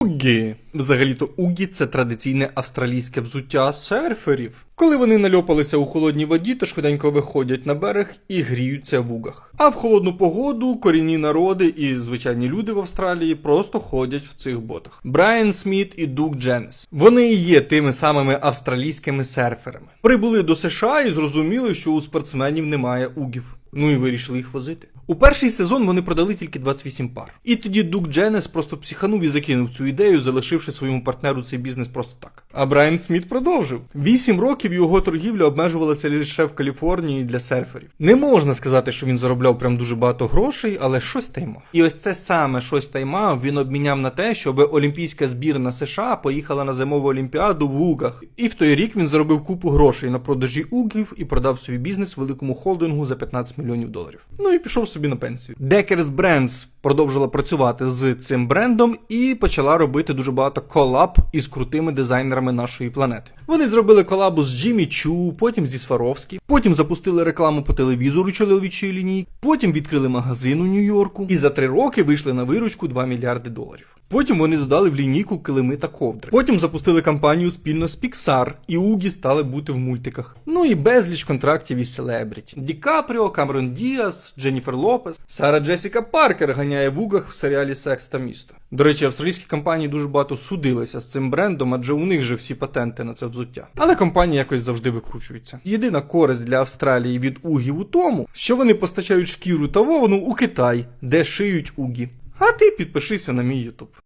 Угі. Взагалі-то угі це традиційне австралійське взуття серферів. Коли вони нальопалися у холодній воді, то швиденько виходять на берег і гріються в угах. А в холодну погоду корінні народи і звичайні люди в Австралії просто ходять в цих ботах. Брайан Сміт і Дук Дженнес. Вони і є тими самими австралійськими серферами. Прибули до США і зрозуміли, що у спортсменів немає угів. Ну і вирішили їх возити. У перший сезон вони продали тільки 28 пар. І тоді Дук Дженес просто психанув і закинув цю ідею, залишивши своєму партнеру цей бізнес просто так. А Брайан Сміт продовжив. Вісім років його торгівля обмежувалася лише в Каліфорнії для серферів. Не можна сказати, що він заробляв прям дуже багато грошей, але щось та й мав. І ось це саме щось та й мав він обміняв на те, щоб олімпійська збірна США поїхала на зимову олімпіаду в Угах. І в той рік він заробив купу грошей на продажі угів і продав свій бізнес великому холдингу за 15 мільйонів доларів. Ну і пішов собі на пенсію. Deckers Brands продовжила працювати з цим брендом і почала робити дуже багато колаб із крутими дизайнерами нашої планети. Вони зробили колабу з Джиммі Чу, потім зі Сваровські, потім запустили рекламу по телевізору чоловічої лінії, потім відкрили магазин у Нью-Йорку і за три роки вийшли на виручку 2 мільярди доларів. Потім вони додали в лінійку килими та ковдри. Потім запустили кампанію спільно з Pixar, і Угі стали бути в мультиках. Ну і безліч контрактів із селебріті. Ді Капріо, Камерон Діас, Дженніфер Лопес, Сара Джесіка Паркер ганяє в Угах в серіалі Секс та місто. До речі, австралійські компанії дуже багато судилися з цим брендом, адже у них же всі патенти на це взуття. Але компанії якось завжди викручуються. Єдина користь для Австралії від угів у тому, що вони постачають шкіру та вовну у Китай, де шиють угі. А ти підпишися на мій ютуб.